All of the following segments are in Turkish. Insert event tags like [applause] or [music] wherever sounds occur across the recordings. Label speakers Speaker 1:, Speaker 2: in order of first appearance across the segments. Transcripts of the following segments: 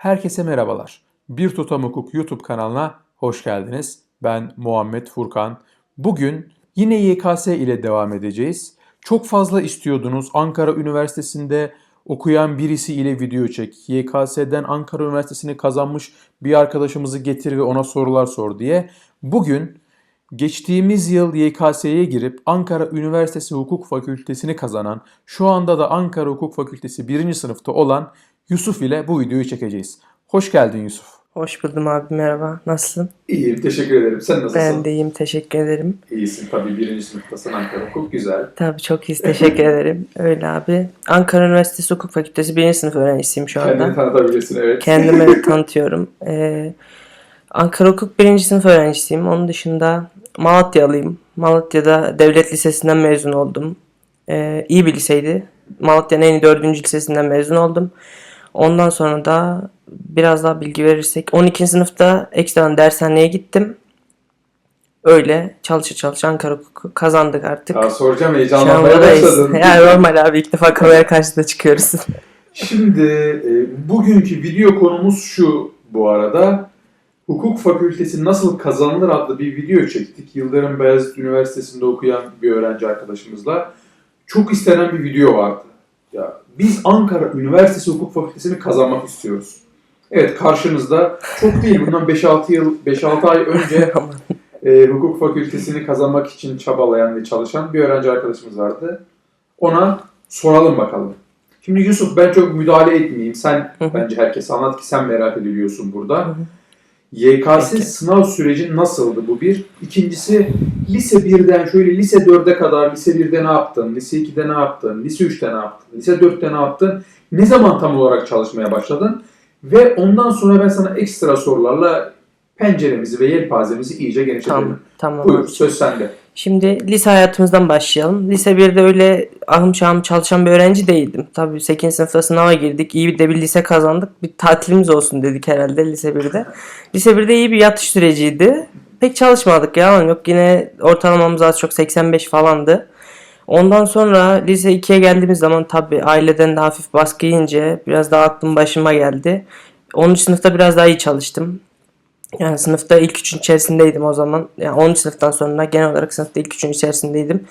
Speaker 1: Herkese merhabalar. Bir Tutam Hukuk YouTube kanalına hoş geldiniz. Ben Muhammed Furkan. Bugün yine YKS ile devam edeceğiz. Çok fazla istiyordunuz Ankara Üniversitesi'nde okuyan birisi ile video çek. YKS'den Ankara Üniversitesi'ni kazanmış bir arkadaşımızı getir ve ona sorular sor diye. Bugün geçtiğimiz yıl YKS'ye girip Ankara Üniversitesi Hukuk Fakültesini kazanan, şu anda da Ankara Hukuk Fakültesi 1. sınıfta olan Yusuf ile bu videoyu çekeceğiz. Hoş geldin Yusuf.
Speaker 2: Hoş buldum abi merhaba. Nasılsın?
Speaker 1: İyiyim, teşekkür ederim. Sen nasılsın?
Speaker 2: Ben de iyiyim teşekkür ederim.
Speaker 1: İyisin tabii birinci sınıftasın Ankara Hukuk güzel.
Speaker 2: Tabii çok iyiyiz teşekkür [laughs] ederim. Öyle abi. Ankara Üniversitesi Hukuk Fakültesi 1. sınıf öğrencisiyim şu anda.
Speaker 1: Kendini tanıtabilirsin evet.
Speaker 2: Kendimi [laughs] tanıtıyorum. Ee, Ankara Hukuk 1. sınıf öğrencisiyim. Onun dışında Malatyalıyım. Malatya'da devlet lisesinden mezun oldum. Ee, iyi bir liseydi. Malatya'nın en iyi 4. lisesinden mezun oldum. Ondan sonra da biraz daha bilgi verirsek 12. sınıfta ekstradan dershaneye gittim. Öyle çalışa çalışa Ankara Hukuk'u kazandık artık.
Speaker 1: Ya soracağım heyecanlanmaya başladın. [laughs]
Speaker 2: Yani normal abi ilk defa kamera karşısında çıkıyoruz. [laughs]
Speaker 1: Şimdi e, bugünkü video konumuz şu bu arada. Hukuk fakültesi nasıl kazanılır adlı bir video çektik. Yıldırım Beyazıt Üniversitesi'nde okuyan bir öğrenci arkadaşımızla. Çok istenen bir video vardı. Ya biz Ankara Üniversitesi Hukuk Fakültesini kazanmak istiyoruz. Evet karşınızda çok değil bundan 5-6 yıl 5-6 ay önce e, hukuk fakültesini kazanmak için çabalayan ve çalışan bir öğrenci arkadaşımız vardı. Ona soralım bakalım. Şimdi Yusuf ben çok müdahale etmeyeyim. Sen bence herkes anlat ki sen merak ediliyorsun burada. YKS
Speaker 2: Peki.
Speaker 1: sınav süreci nasıldı bu bir? İkincisi lise 1'den şöyle lise 4'e kadar lise 1'de ne yaptın? Lise 2'de ne yaptın? Lise 3'te ne yaptın? Lise 4'te ne yaptın? Ne zaman tam olarak çalışmaya başladın? Ve ondan sonra ben sana ekstra sorularla penceremizi ve yelpazemizi iyice genişletelim.
Speaker 2: tamam. Tamam.
Speaker 1: Buyur söz sende.
Speaker 2: Şimdi lise hayatımızdan başlayalım. Lise 1'de öyle ahım şahım çalışan bir öğrenci değildim. Tabii 8. sınıfta sınava girdik. İyi de bir lise kazandık. Bir tatilimiz olsun dedik herhalde lise 1'de. [laughs] Lise 1'de iyi bir yatış süreciydi. Pek çalışmadık ya. Yok yine ortalamamız az çok 85 falandı. Ondan sonra lise 2'ye geldiğimiz zaman tabii aileden de hafif baskı yiyince biraz daha aklım başıma geldi. 10. sınıfta biraz daha iyi çalıştım. Yani sınıfta ilk üçün içerisindeydim o zaman. Yani 10. sınıftan sonra genel olarak sınıfta ilk üçün içerisindeydim.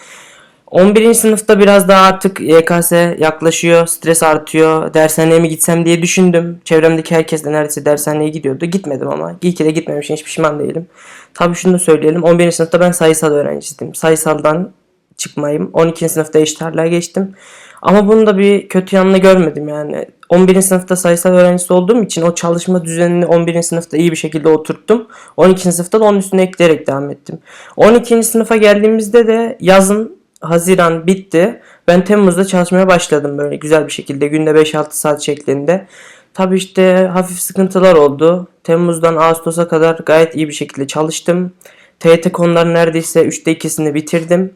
Speaker 2: 11. sınıfta biraz daha artık YKS yaklaşıyor, stres artıyor. Dershaneye mi gitsem diye düşündüm. Çevremdeki herkes de neredeyse dershaneye gidiyordu. Gitmedim ama. İyi ki de gitmemişim, hiç pişman değilim. Tabii şunu da söyleyelim. 11. sınıfta ben sayısal öğrencisiydim. Sayısaldan çıkmayım. 12. sınıfta eşit geçtim. Ama bunun da bir kötü yanını görmedim yani. 11. sınıfta sayısal öğrencisi olduğum için o çalışma düzenini 11. sınıfta iyi bir şekilde oturttum. 12. sınıfta da onun üstüne ekleyerek devam ettim. 12. sınıfa geldiğimizde de yazın Haziran bitti. Ben Temmuz'da çalışmaya başladım böyle güzel bir şekilde. Günde 5-6 saat şeklinde. Tabii işte hafif sıkıntılar oldu. Temmuz'dan Ağustos'a kadar gayet iyi bir şekilde çalıştım. TYT konuları neredeyse 3'te 2'sini bitirdim.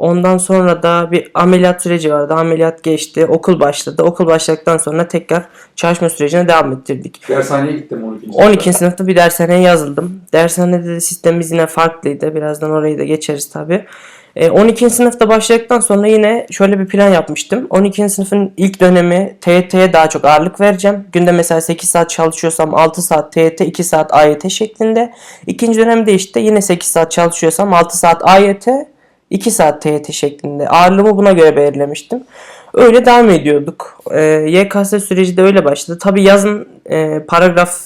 Speaker 2: Ondan sonra da bir ameliyat süreci vardı. Ameliyat geçti. Okul başladı. Okul başladıktan sonra tekrar çalışma sürecine devam ettirdik.
Speaker 1: Dershaneye gittim 12. sınıfta.
Speaker 2: 12. sınıfta bir dershaneye yazıldım. Dershanede de sistemimiz yine farklıydı. Birazdan orayı da geçeriz tabi. 12. sınıfta başladıktan sonra yine şöyle bir plan yapmıştım. 12. sınıfın ilk dönemi TYT'ye daha çok ağırlık vereceğim. Günde mesela 8 saat çalışıyorsam 6 saat TYT, 2 saat AYT şeklinde. İkinci dönemde işte yine 8 saat çalışıyorsam 6 saat AYT, 2 saat TYT şeklinde. Ağırlığımı buna göre belirlemiştim. Öyle devam ediyorduk. Ee, YKS süreci de öyle başladı. Tabi yazın e, paragraf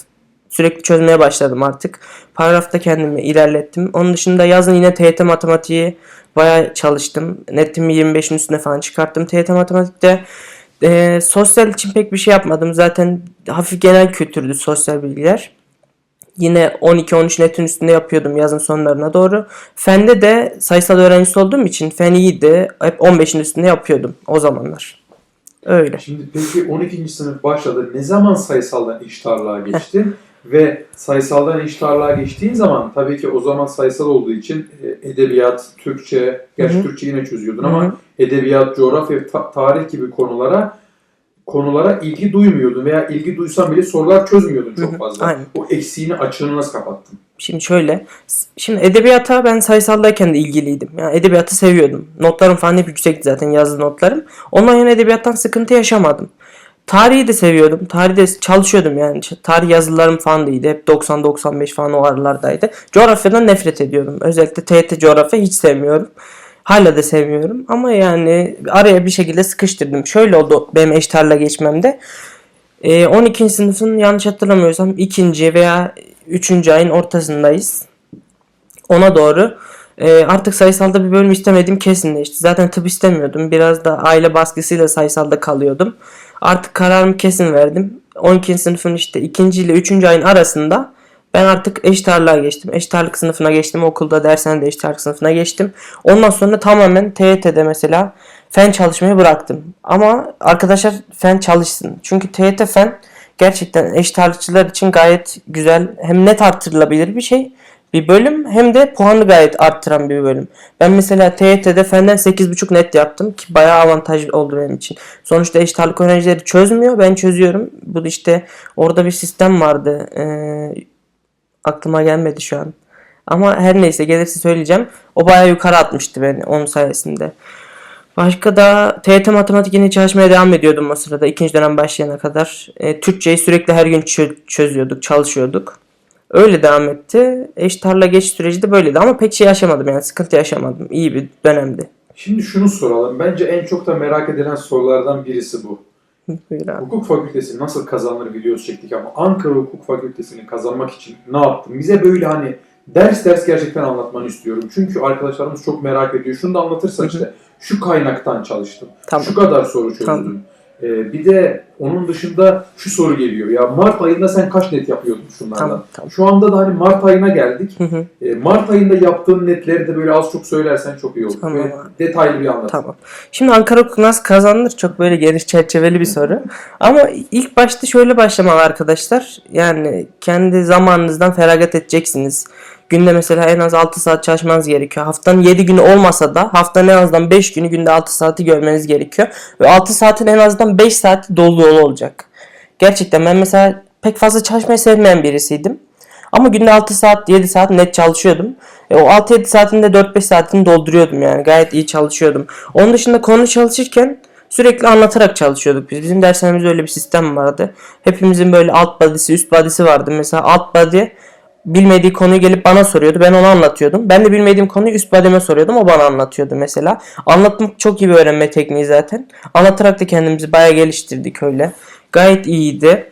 Speaker 2: sürekli çözmeye başladım artık. Paragrafta kendimi ilerlettim. Onun dışında yazın yine TYT matematiği bayağı çalıştım. Netimi 25'in üstüne falan çıkarttım TYT matematikte. Ee, sosyal için pek bir şey yapmadım. Zaten hafif genel kültürdü sosyal bilgiler. Yine 12-13 netin üstünde yapıyordum yazın sonlarına doğru. Fende de sayısal öğrencisi olduğum için fen iyiydi. Hep 15'in üstünde yapıyordum o zamanlar. Öyle.
Speaker 1: Şimdi peki 12. sınıf başladı. Ne zaman sayısaldan eşit ağırlığa geçtin? Ve sayısaldan eşit ağırlığa geçtiğin zaman tabii ki o zaman sayısal olduğu için e, edebiyat, Türkçe, gerçi
Speaker 2: Hı hı.
Speaker 1: Türkçe yine çözüyordun ama edebiyat, coğrafya, ta- tarih gibi konulara konulara ilgi duymuyordun veya ilgi duysan bile sorular çözmüyordun çok fazla.
Speaker 2: Aynen.
Speaker 1: O eksiğini, açığını nasıl kapattın?
Speaker 2: Şimdi şöyle. Şimdi edebiyata ben sayısaldayken de ilgiliydim. Yani edebiyatı seviyordum. Notlarım falan hep yüksekti zaten yazılı notlarım. Ondan yana edebiyattan sıkıntı yaşamadım. Tarihi de seviyordum. Tarihi de çalışıyordum yani. Tarih yazılarım falan da iyiydi. Hep 90-95 falan o aralardaydı. Coğrafyadan nefret ediyordum. Özellikle TYT coğrafya hiç sevmiyorum. Hala da sevmiyorum. Ama yani araya bir şekilde sıkıştırdım. Şöyle oldu benim eşitarla geçmemde. Ee, 12. sınıfın yanlış hatırlamıyorsam ikinci veya üçüncü ayın ortasındayız. Ona doğru e, artık sayısalda bir bölüm istemediğim kesinleşti. Zaten tıp istemiyordum. Biraz da aile baskısıyla sayısalda kalıyordum. Artık kararımı kesin verdim. 12. sınıfın işte ikinci ile üçüncü ayın arasında ben artık eşit ağırlığa geçtim. Eşit ağırlık sınıfına geçtim. Okulda dershanede eşit ağırlık sınıfına geçtim. Ondan sonra tamamen TYT'de mesela fen çalışmayı bıraktım. Ama arkadaşlar fen çalışsın. Çünkü TYT fen gerçekten eşit ağırlıkçılar için gayet güzel hem net artırılabilir bir şey bir bölüm hem de puanı gayet arttıran bir bölüm. Ben mesela TYT'de fenden 8.5 net yaptım ki bayağı avantajlı oldu benim için. Sonuçta eşit ağırlık öğrencileri çözmüyor ben çözüyorum. Bu işte orada bir sistem vardı. Ee, aklıma gelmedi şu an. Ama her neyse gelirse söyleyeceğim. O bayağı yukarı atmıştı beni onun sayesinde. Başka da TYT matematik yine çalışmaya devam ediyordum o sırada ikinci dönem başlayana kadar. E, Türkçeyi sürekli her gün çö- çözüyorduk, çalışıyorduk. Öyle devam etti. Eşit ağırlığa geçiş süreci de böyleydi ama pek şey yaşamadım yani sıkıntı yaşamadım. İyi bir dönemdi.
Speaker 1: Şimdi şunu soralım. Bence en çok da merak edilen sorulardan birisi bu. [laughs]
Speaker 2: Buyur abi.
Speaker 1: Hukuk fakültesi nasıl kazanılır videosu çektik ama Ankara Hukuk Fakültesini kazanmak için ne yaptın? Bize böyle hani ders ders gerçekten anlatmanı istiyorum. Çünkü arkadaşlarımız çok merak ediyor. Şunu da anlatırsan işte şu kaynaktan çalıştım.
Speaker 2: Tamam.
Speaker 1: Şu kadar soru çözdüm.
Speaker 2: Tamam.
Speaker 1: Ee, bir de onun dışında şu soru geliyor. Ya Mart ayında sen kaç net yapıyordun şunlardan?
Speaker 2: Tamam, tamam.
Speaker 1: Şu anda da hani Mart ayına geldik.
Speaker 2: Hı hı.
Speaker 1: Ee, Mart ayında yaptığın netleri de böyle az çok söylersen çok iyi olur.
Speaker 2: Tamam abi.
Speaker 1: detaylı bir anlat.
Speaker 2: Tamam. Şimdi Ankara Hukuk nasıl kazanılır? Çok böyle geniş çerçeveli bir soru. Ama ilk başta şöyle başlamalı arkadaşlar. Yani kendi zamanınızdan feragat edeceksiniz. Günde mesela en az 6 saat çalışmanız gerekiyor. Haftanın 7 günü olmasa da haftanın en azından 5 günü günde 6 saati görmeniz gerekiyor. Ve 6 saatin en azından 5 saati dolu dolu olacak. Gerçekten ben mesela pek fazla çalışmayı sevmeyen birisiydim. Ama günde 6 saat 7 saat net çalışıyordum. E, o 6-7 saatinde 4-5 saatini dolduruyordum yani. Gayet iyi çalışıyordum. Onun dışında konu çalışırken sürekli anlatarak çalışıyorduk biz. Bizim derslerimizde öyle bir sistem vardı. Hepimizin böyle alt body'si üst body'si vardı. Mesela alt body bilmediği konuyu gelip bana soruyordu. Ben onu anlatıyordum. Ben de bilmediğim konuyu üst body'me soruyordum. O bana anlatıyordu mesela. Anlatmak çok iyi bir öğrenme tekniği zaten. Anlatarak da kendimizi bayağı geliştirdik öyle. Gayet iyiydi.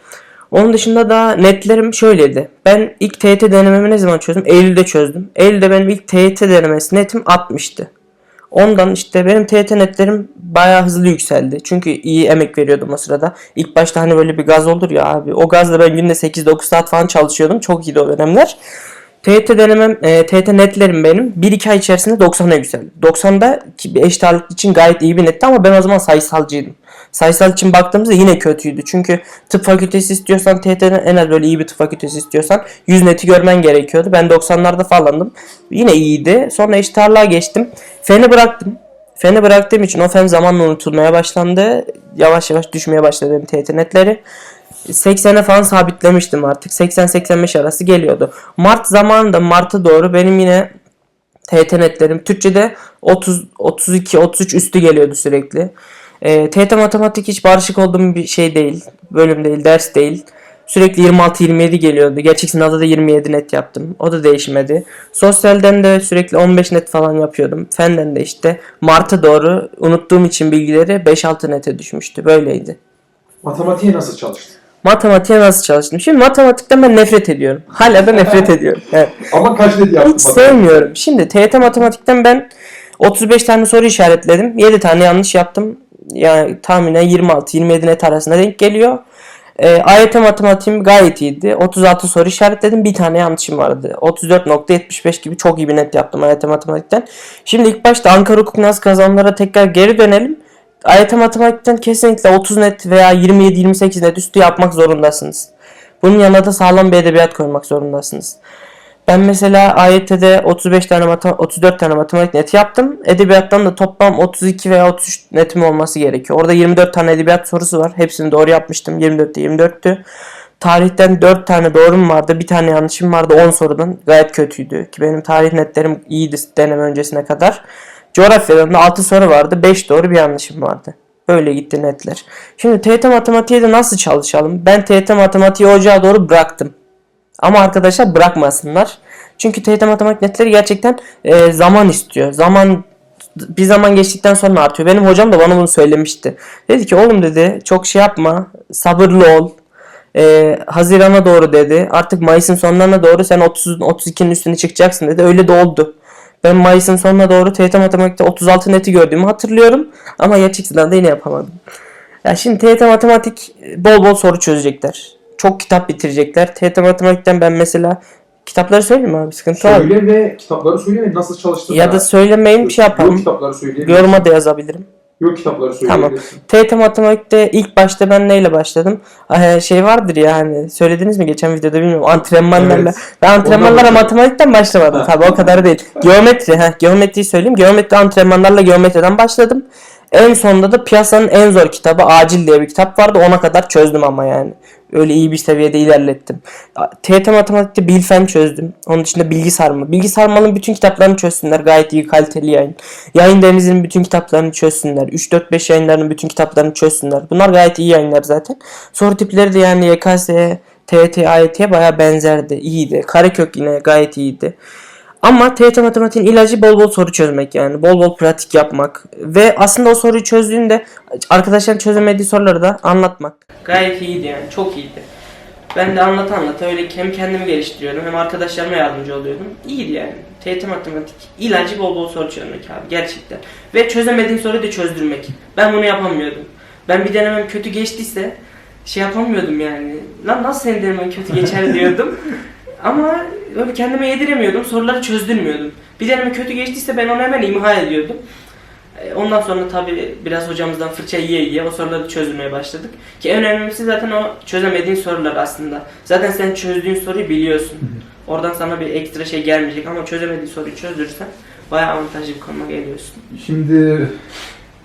Speaker 2: Onun dışında da netlerim şöyleydi. Ben ilk TYT denememi ne zaman çözdüm? Eylül'de çözdüm. Eylül'de benim ilk TYT denemesi netim 60'tı. Ondan işte benim TYT netlerim bayağı hızlı yükseldi. Çünkü iyi emek veriyordum o sırada. İlk başta hani böyle bir gaz olur ya abi. O gazla ben günde 8-9 saat falan çalışıyordum. Çok iyiydi o dönemler. TYT denemem, e, TYT netlerim benim 1-2 ay içerisinde 90'a yükseldi. 90'da ki bir eşit ağırlık için gayet iyi bir netti ama ben o zaman sayısalcıydım. Sayısal için baktığımızda yine kötüydü. Çünkü tıp fakültesi istiyorsan TYT'den en az böyle iyi bir tıp fakültesi istiyorsan 100 neti görmen gerekiyordu. Ben 90'larda falandım. Yine iyiydi. Sonra eşit ağırlığa geçtim. Feni bıraktım. Feni bıraktığım için o fen zamanla unutulmaya başlandı. Yavaş yavaş düşmeye başladı benim TYT netleri. 80'e falan sabitlemiştim artık. 80-85 arası geliyordu. Mart zamanında Mart'a doğru benim yine TYT netlerim Türkçe'de 30 32 33 üstü geliyordu sürekli. E, TYT matematik hiç barışık olduğum bir şey değil. Bölüm değil, ders değil. Sürekli 26-27 geliyordu. Gerçek sınavda da 27 net yaptım. O da değişmedi. Sosyalden de sürekli 15 net falan yapıyordum. Fenden de işte Mart'a doğru unuttuğum için bilgileri 5-6 nete düşmüştü. Böyleydi.
Speaker 1: Matematiğe nasıl çalıştın?
Speaker 2: Matematiğe nasıl çalıştım? Şimdi matematikten ben nefret ediyorum. Hala da nefret [laughs] ediyorum. Evet.
Speaker 1: Ama kaç net yaptın?
Speaker 2: Hiç sevmiyorum. Şimdi TYT matematikten ben 35 tane soru işaretledim. 7 tane yanlış yaptım. Yani tahminen 26-27 net arasında denk geliyor. E, AYT matematiğim gayet iyiydi. 36 soru işaretledim. Bir tane yanlışım vardı. 34.75 gibi çok iyi bir net yaptım AYT matematikten. Şimdi ilk başta Ankara Hukuk Nasıl kazanlara tekrar geri dönelim. AYT matematikten kesinlikle 30 net veya 27-28 net üstü yapmak zorundasınız. Bunun yanına da sağlam bir edebiyat koymak zorundasınız. Ben mesela AYT'de 35 tane matematik, 34 tane matematik net yaptım. Edebiyattan da toplam 32 veya 33 netim olması gerekiyor. Orada 24 tane edebiyat sorusu var. Hepsini doğru yapmıştım. 24'te 24'tü. Tarihten 4 tane doğrum vardı. Bir tane yanlışım vardı 10 sorudan. Gayet kötüydü. Ki benim tarih netlerim iyiydi deneme öncesine kadar. Coğrafyadan da 6 soru vardı. 5 doğru bir yanlışım vardı. Böyle gitti netler. Şimdi TYT matematiğe de nasıl çalışalım? Ben TYT matematiği ocağa doğru bıraktım. Ama arkadaşlar bırakmasınlar. Çünkü TYT matematik netleri gerçekten e, zaman istiyor. Zaman bir zaman geçtikten sonra artıyor. Benim hocam da bana bunu söylemişti. Dedi ki oğlum dedi çok şey yapma. Sabırlı ol. E, Haziran'a doğru dedi. Artık Mayıs'ın sonlarına doğru sen 30 32'nin üstüne çıkacaksın dedi. Öyle de oldu. Ben Mayıs'ın sonuna doğru TYT matematikte 36 neti gördüğümü hatırlıyorum. Ama gerçek sınavda yine yapamadım. Ya şimdi TYT matematik bol bol soru çözecekler. Çok kitap bitirecekler. TYT matematikten ben mesela kitapları söyleyeyim abi sıkıntı?
Speaker 1: Söyle ve kitapları söyle nasıl çalıştığını.
Speaker 2: Ya da söylemeyin bir şey
Speaker 1: Yok
Speaker 2: yapalım.
Speaker 1: kitapları söyleyebilirsin.
Speaker 2: Yoruma da yazabilirim.
Speaker 1: Yok kitapları söyleyebilirsin.
Speaker 2: TYT matematikte ilk başta ben neyle başladım? Ee, şey vardır ya hani söylediniz mi geçen videoda bilmiyorum antrenmanlarla.
Speaker 1: Evet.
Speaker 2: Ben antrenmanlara
Speaker 1: Ondan
Speaker 2: matematikten başlamadım
Speaker 1: Ha.
Speaker 2: tabii o kadar değil. [laughs] Geometri ha geometriyi söyleyeyim. Geometri antrenmanlarla geometriden başladım. En sonunda da piyasanın en zor kitabı Acil diye bir kitap vardı. Ona kadar çözdüm ama yani. Öyle iyi bir seviyede ilerlettim. TYT matematikte bilfen çözdüm. Onun dışında bilgi sarma. Bilgi sarmanın bütün kitaplarını çözsünler. Gayet iyi kaliteli yayın. Yayın denizinin bütün kitaplarını çözsünler. 3-4-5 yayınlarının bütün kitaplarını çözsünler. Bunlar gayet iyi yayınlar zaten. Soru tipleri de yani YKS'ye, TYT, AYT'ye baya benzerdi. İyiydi. Karekök yine gayet iyiydi. Ama TYT matematiğin ilacı bol bol soru çözmek yani. Bol bol pratik yapmak. Ve aslında o soruyu çözdüğünde arkadaşların çözemediği soruları da anlatmak. Gayet iyiydi yani. Çok iyiydi. Ben de anlata anlata öyle hem kendimi geliştiriyordum hem arkadaşlarıma yardımcı oluyordum. İyiydi yani. TYT matematik ilacı bol bol soru çözmek abi gerçekten. Ve çözemediğin soruyu da çözdürmek. Ben bunu yapamıyordum. Ben bir denemem kötü geçtiyse şey yapamıyordum yani. Lan nasıl senin denemen kötü geçer [laughs] diyordum. Ama öyle kendime yediremiyordum. Soruları çözdürmüyordum. Bir deneme kötü geçtiyse ben onu hemen imha ediyordum. E, Ondan sonra tabi biraz hocamızdan fırça yiye yiye o soruları çözmeye başladık. Ki en önemlisi zaten o çözemediğin sorular aslında. Zaten sen çözdüğün soruyu biliyorsun. Oradan sana bir ekstra şey gelmeyecek ama çözemediğin soruyu çözdürürsen bayağı avantajlı bir konuma geliyorsun.
Speaker 1: Şimdi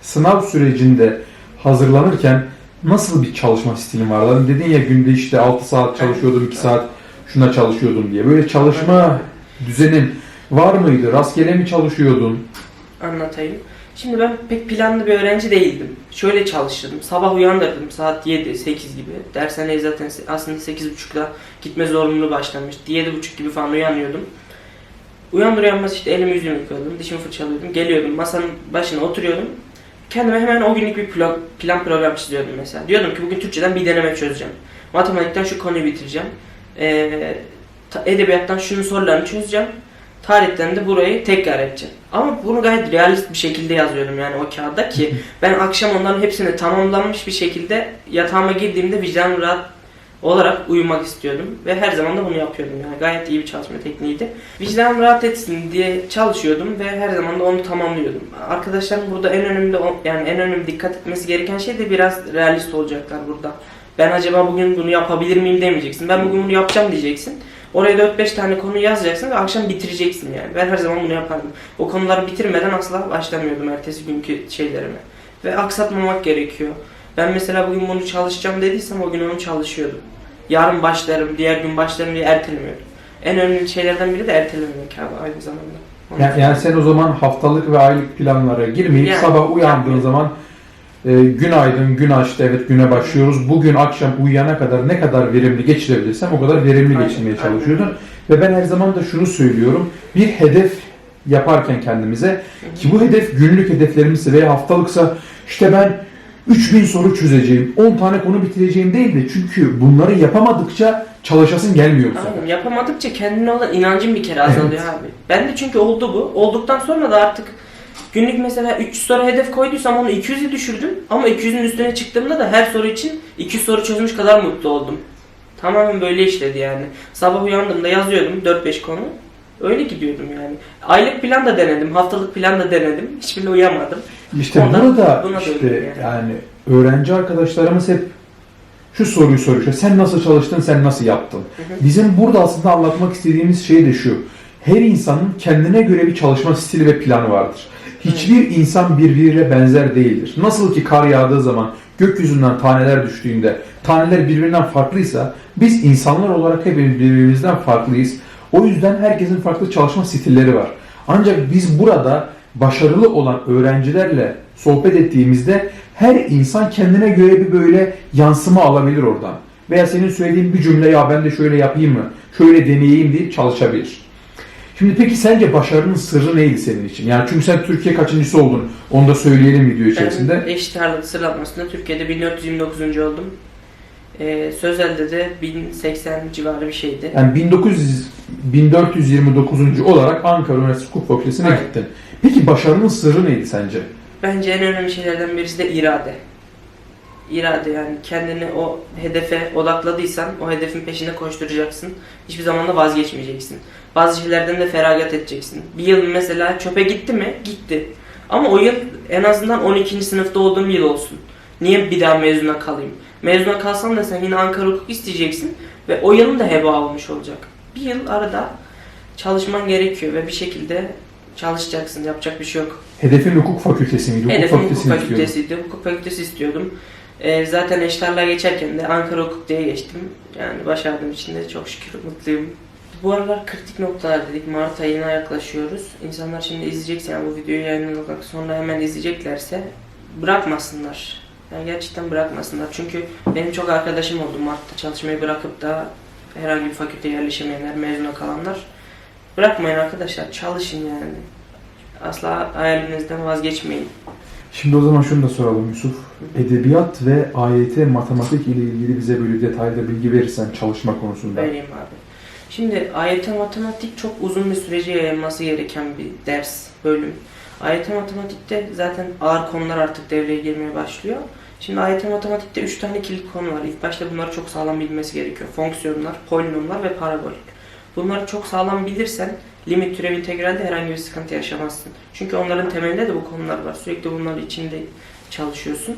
Speaker 1: sınav sürecinde hazırlanırken nasıl bir çalışma stilin vardı? Hani dedin ya günde işte 6 saat çalışıyordum, 2 saat şuna çalışıyordum diye. Böyle çalışma düzenin var mıydı? Rastgele mi çalışıyordun?
Speaker 2: Anlatayım. Şimdi ben pek planlı bir öğrenci değildim. Şöyle çalışırdım. Sabah uyandırdım saat 7-8 gibi. Dershaneye zaten aslında 8.30'da gitme zorunluluğu başlamıştı. 7.30 gibi falan uyanıyordum. Uyandır uyanmaz işte elimi yüzümü yıkıyordum, dişimi fırçalıyordum, geliyordum, masanın başına oturuyordum. Kendime hemen o günlük bir plan, plan program çiziyordum mesela. Diyordum ki bugün Türkçeden bir deneme çözeceğim. Matematikten şu konuyu bitireceğim. Ta- edebiyattan şunun sorularını çözeceğim. Tarihten de burayı tekrar edeceğim. Ama bunu gayet realist bir şekilde yazıyorum yani o kağıda ki ben akşam onların hepsini tamamlanmış bir şekilde yatağıma girdiğimde vicdanım rahat olarak uyumak istiyordum ve her zaman da bunu yapıyordum yani gayet iyi bir çalışma tekniğiydi. Vicdanım rahat etsin diye çalışıyordum ve her zaman da onu tamamlıyordum. Arkadaşlarım burada en önemli yani en önemli dikkat etmesi gereken şey de biraz realist olacaklar burada. Ben acaba bugün bunu yapabilir miyim demeyeceksin. Ben bugün bunu yapacağım diyeceksin. Oraya 4-5 tane konu yazacaksın ve akşam bitireceksin yani. Ben her zaman bunu yapardım. O konuları bitirmeden asla başlamıyordum ertesi günkü şeylerime. Ve aksatmamak gerekiyor. Ben mesela bugün bunu çalışacağım dediysem o gün onu çalışıyordum. Yarın başlarım, diğer gün başlarım diye ertelemiyordum. En önemli şeylerden biri de ertelememek abi aynı zamanda. Onu
Speaker 1: Yani, yani sen o zaman haftalık ve aylık planlara girmeyip
Speaker 2: Yani,
Speaker 1: sabah uyandığın
Speaker 2: yapmıyorum.
Speaker 1: zaman e, günaydın, gün açtı, evet güne başlıyoruz. Bugün akşam uyuyana kadar ne kadar verimli geçirebilirsem o kadar verimli
Speaker 2: Aynen,
Speaker 1: geçirmeye
Speaker 2: aynen.
Speaker 1: çalışıyordun. Ve ben her zaman da şunu söylüyorum. Bir hedef yaparken kendimize ki bu hedef günlük hedeflerimizse veya haftalıksa işte ben 3000 soru çözeceğim, 10 tane konu bitireceğim değil de çünkü bunları yapamadıkça çalışasın gelmiyor bu sefer.
Speaker 2: Aynen. Yapamadıkça kendine olan inancın bir kere azalıyor
Speaker 1: Evet.
Speaker 2: abi. Ben de çünkü oldu bu. Olduktan sonra da artık günlük mesela 300 soru hedef koyduysam onu 200'e düşürdüm. Ama 200'ün üstüne çıktığımda da her soru için 200 soru çözmüş kadar mutlu oldum. Tamamen böyle işledi yani. Sabah uyandığımda yazıyordum 4-5 konu. Öyle gidiyordum yani. Aylık plan da denedim, haftalık plan da denedim. Hiçbirine uyamadım.
Speaker 1: İşte
Speaker 2: Ondan
Speaker 1: burada
Speaker 2: buna
Speaker 1: işte
Speaker 2: yani.
Speaker 1: yani. öğrenci arkadaşlarımız hep şu soruyu soruyor. Sen nasıl çalıştın, sen nasıl yaptın?
Speaker 2: hı.
Speaker 1: Bizim burada aslında anlatmak istediğimiz şey de şu. Her insanın kendine göre bir çalışma stili ve planı vardır. Hiçbir insan birbiriyle benzer değildir. Nasıl ki kar yağdığı zaman gökyüzünden taneler düştüğünde taneler birbirinden farklıysa biz insanlar olarak hepimiz birbirimizden farklıyız. O yüzden herkesin farklı çalışma stilleri var. Ancak biz burada başarılı olan öğrencilerle sohbet ettiğimizde her insan kendine göre bir böyle yansıma alabilir oradan. Veya senin söylediğin bir cümle ya ben de şöyle yapayım mı, şöyle deneyeyim deyip çalışabilir. Şimdi peki sence başarının sırrı neydi senin için? Yani çünkü sen Türkiye kaçıncısı oldun? Onu da söyleyelim video içerisinde.
Speaker 2: Ben eşit ağırlık sıralamasında Türkiye'de 1429. oldum. Ee, Sözel'de de 1080 civarı bir şeydi.
Speaker 1: Yani 1900, 1429. olarak Ankara Üniversitesi Hukuk Fakültesi'ne
Speaker 2: Aynen.
Speaker 1: gittin. Peki başarının sırrı neydi sence?
Speaker 2: Bence en önemli şeylerden birisi de irade. İrade yani kendini o hedefe odakladıysan o hedefin peşinde koşturacaksın. Hiçbir zaman da vazgeçmeyeceksin. Bazı şeylerden de feragat edeceksin. Bir yıl mesela çöpe gitti mi? Gitti. Ama o yıl en azından 12. sınıfta olduğum yıl olsun. Niye bir daha mezuna kalayım? Mezuna kalsam da sen yine Ankara Hukuk isteyeceksin ve o yılın da heba olmuş olacak. Bir yıl arada çalışman gerekiyor ve bir şekilde çalışacaksın. Yapacak bir şey yok.
Speaker 1: Hedefin hukuk fakültesi miydi? Hukuk
Speaker 2: Hedefim hukuk fakültesiydi. Hukuk fakültesi istiyordum. Ee, zaten eşlerle geçerken de Ankara Hukuk diye geçtim. Yani başardığım için de çok şükür mutluyum. Bu aralar kritik noktalar dedik. Mart ayına yaklaşıyoruz. İnsanlar şimdi izleyecekse yani bu videoyu yayınladıktan sonra hemen izleyeceklerse bırakmasınlar. Yani gerçekten bırakmasınlar. Çünkü benim çok arkadaşım oldu Mart'ta çalışmayı bırakıp da herhangi bir fakülte yerleşemeyenler, mezuna kalanlar. Bırakmayın arkadaşlar. Çalışın yani. Asla hayalinizden vazgeçmeyin.
Speaker 1: Şimdi o zaman şunu da soralım Yusuf. Edebiyat ve AYT matematik ile ilgili bize böyle detaylı bilgi verirsen çalışma konusunda.
Speaker 2: Vereyim abi. Şimdi AYT matematik çok uzun bir sürece yayılması gereken bir ders, bölüm. AYT matematikte zaten ağır konular artık devreye girmeye başlıyor. Şimdi AYT matematikte 3 tane kilit konu var. İlk başta bunları çok sağlam bilmesi gerekiyor. Fonksiyonlar, polinomlar ve parabol. Bunları çok sağlam bilirsen limit türev integralde herhangi bir sıkıntı yaşamazsın. Çünkü onların temelinde de bu konular var. Sürekli bunların içinde çalışıyorsun.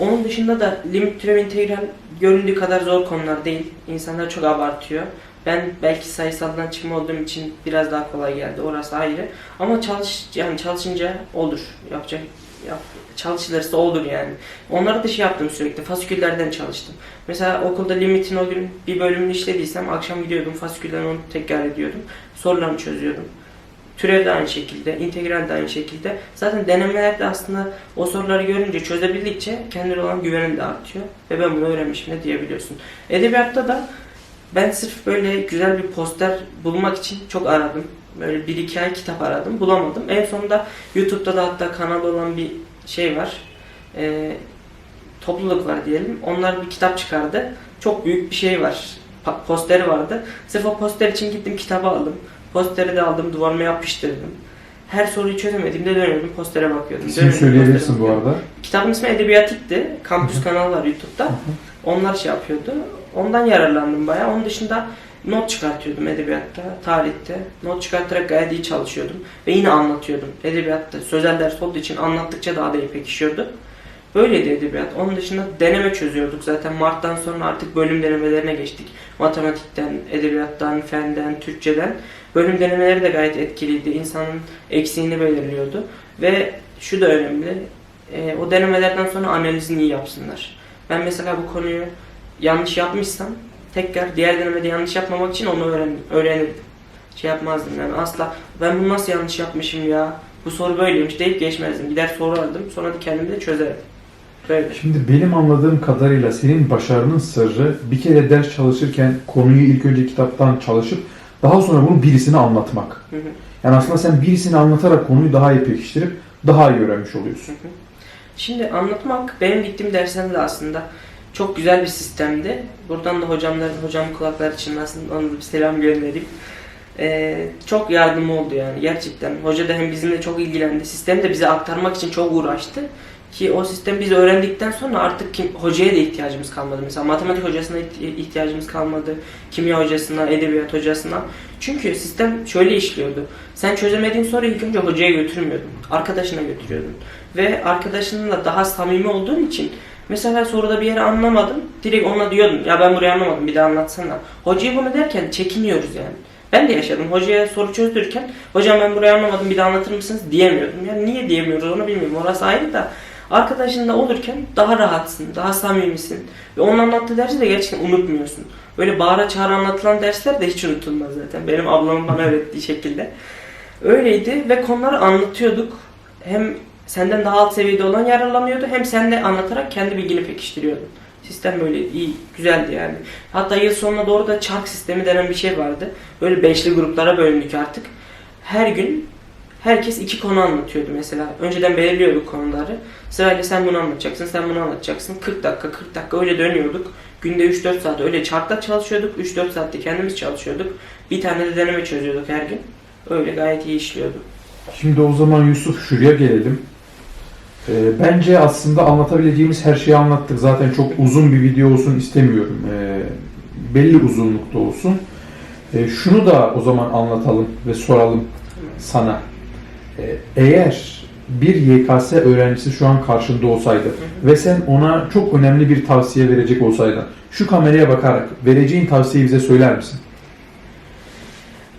Speaker 2: Onun dışında da limit türev integral görüldüğü kadar zor konular değil. İnsanlar çok abartıyor. Ben belki sayısaldan çıkma olduğum için biraz daha kolay geldi. Orası ayrı. Ama çalış yani çalışınca olur. Yapacak yap, çalışılırsa olur yani. Onları da şey yaptım sürekli. Fasiküllerden çalıştım. Mesela okulda limitin o gün bir bölümünü işlediysem akşam gidiyordum fasikülden onu tekrar ediyordum. Sorularını çözüyordum. Türev de aynı şekilde, integral de aynı şekilde. Zaten denemelerde aslında o soruları görünce, çözebildikçe kendine olan güvenin de artıyor. Ve ben bunu öğrenmişim de diyebiliyorsun. Edebiyatta da ben sırf böyle güzel bir poster bulmak için çok aradım. Böyle bir iki ay kitap aradım. Bulamadım. En sonunda YouTube'da da hatta kanal olan bir şey var. Ee, topluluk var diyelim. Onlar bir kitap çıkardı. Çok büyük bir şey var. Posteri vardı. Sırf o poster için gittim kitabı aldım. Posteri de aldım duvarıma yapıştırdım. Her soruyu çözemediğimde dönüyordum postere bakıyordum.
Speaker 1: İsim
Speaker 2: Dönüyordum,
Speaker 1: söyleyebilirsin bu arada.
Speaker 2: Kitabın ismi Edebiyatik'ti. Kampüs kanalı var YouTube'da. Onlar şey yapıyordu. Ondan yararlandım bayağı. Onun dışında not çıkartıyordum edebiyatta, tarihte. Not çıkartarak gayet iyi çalışıyordum. Ve yine anlatıyordum. Edebiyatta sözel ders olduğu için anlattıkça daha da iyi pekişiyordu. Böyleydi edebiyat. Onun dışında deneme çözüyorduk. Zaten Mart'tan sonra artık bölüm denemelerine geçtik. Matematikten, edebiyattan, fenden, Türkçeden. Bölüm denemeleri de gayet etkiliydi. İnsanın eksiğini belirliyordu. Ve şu da önemli. e, o denemelerden sonra analizini iyi yapsınlar. Ben mesela bu konuyu yanlış yapmışsam tekrar diğer denemede yanlış yapmamak için onu öğren öğrenirdim. Şey yapmazdım yani asla ben bunu nasıl yanlış yapmışım ya bu soru böyleymiş deyip geçmezdim. Gider sorardım sonra da kendimi de çözerdim. Böyle.
Speaker 1: Şimdi benim anladığım kadarıyla senin başarının sırrı bir kere ders çalışırken konuyu ilk önce kitaptan çalışıp daha sonra bunu birisine anlatmak.
Speaker 2: Hı hı.
Speaker 1: Yani aslında sen birisine anlatarak konuyu daha iyi pekiştirip daha iyi öğrenmiş oluyorsun.
Speaker 2: Şimdi anlatmak benim gittiğim derslerde de aslında çok güzel bir sistemdi. Buradan da hocamların, hocam kulakları aslında ona da bir selam göndereyim. Ee, çok yardım oldu yani gerçekten. Hoca da hem bizimle çok ilgilendi. Sistemi de bize aktarmak için çok uğraştı. Ki o sistemi biz öğrendikten sonra artık kim, hocaya da ihtiyacımız kalmadı. Mesela matematik hocasına iht- ihtiyacımız kalmadı. Kimya hocasına, edebiyat hocasına. Çünkü sistem şöyle işliyordu. Sen çözemediğin soruyu ilk önce hocaya götürmüyordun. Arkadaşına götürüyordun. Ve arkadaşınla daha samimi olduğun için mesela soruda bir yere anlamadın. Direkt ona diyordun. Ya ben burayı anlamadım bir daha anlatsana. Hocaya bunu derken çekiniyoruz yani. Ben de yaşadım. Hocaya soru çözdürürken hocam ben burayı anlamadım bir daha anlatır mısınız diyemiyordum. Yani niye diyemiyoruz onu bilmiyorum. Orası ayrı da arkadaşınla olurken daha rahatsın, daha samimisin. Ve onun anlattığı dersi de gerçekten unutmuyorsun. Böyle bağıra çağıra anlatılan dersler de hiç unutulmaz zaten. Benim ablamın bana öğrettiği şekilde. Öyleydi ve konuları anlatıyorduk. Hem senden daha alt seviyede olan yararlanıyordu hem sen de anlatarak kendi bilgini pekiştiriyordun. Sistem böyle iyi, güzeldi yani. Hatta yıl sonuna doğru da çark sistemi denen bir şey vardı. Böyle beşli gruplara bölündük artık. Her gün herkes iki konu anlatıyordu mesela. Önceden belirliyorduk konuları. Sırayla sen bunu anlatacaksın, sen bunu anlatacaksın. 40 dakika, 40 dakika öyle dönüyorduk. Günde 3-4 saat öyle çarkta çalışıyorduk. 3-4 saatte kendimiz çalışıyorduk. Bir tane de deneme çözüyorduk her gün. Öyle gayet iyi işliyordu.
Speaker 1: Şimdi o zaman Yusuf şuraya gelelim. Ee, bence aslında anlatabileceğimiz her şeyi anlattık. Zaten çok uzun bir video olsun istemiyorum. Ee, belli uzunlukta olsun. Ee, şunu da o zaman anlatalım ve soralım sana. Ee, eğer bir YKS öğrencisi şu an karşında olsaydı ve sen ona çok önemli bir tavsiye verecek olsaydın, şu kameraya bakarak vereceğin tavsiyeyi bize söyler misin?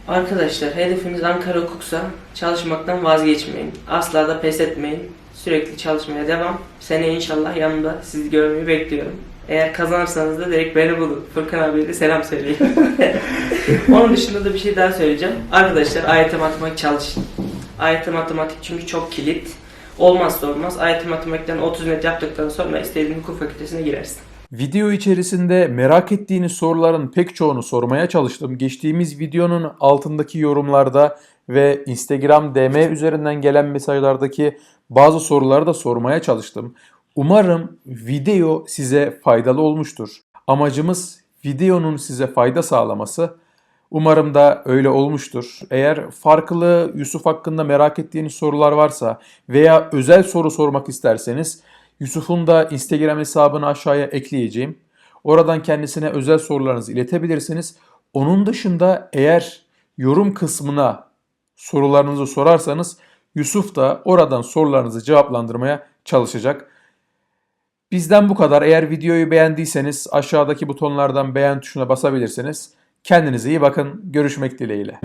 Speaker 2: Arkadaşlar hedefiniz Ankara hukuksa çalışmaktan vazgeçmeyin. Asla da pes etmeyin. Sürekli çalışmaya devam. Seneye inşallah yanımda sizi görmeyi bekliyorum. Eğer kazanırsanız da direkt beni bulun. Furkan abiye de selam söyleyin. [laughs] Onun dışında da bir şey daha söyleyeceğim. Arkadaşlar AYT matematik çalışın. AYT matematik çünkü çok kilit. Olmazsa olmaz. AYT matematikten 30 net yaptıktan sonra istediğin hukuk fakültesine girersin.
Speaker 1: Video içerisinde merak ettiğiniz soruların pek çoğunu sormaya çalıştım. Geçtiğimiz videonun altındaki yorumlarda ve Instagram DM üzerinden gelen mesajlardaki bazı soruları da sormaya çalıştım. Umarım video size faydalı olmuştur. Amacımız videonun size fayda sağlaması. Umarım da öyle olmuştur. Eğer farklı Yusuf hakkında merak ettiğiniz sorular varsa veya özel soru sormak isterseniz Yusuf'un da Instagram hesabını aşağıya ekleyeceğim. Oradan kendisine özel sorularınızı iletebilirsiniz. Onun dışında eğer yorum kısmına sorularınızı sorarsanız Yusuf da oradan sorularınızı cevaplandırmaya çalışacak. Bizden bu kadar. Eğer videoyu beğendiyseniz aşağıdaki butonlardan beğen tuşuna basabilirsiniz. Kendinize iyi bakın. Görüşmek dileğiyle.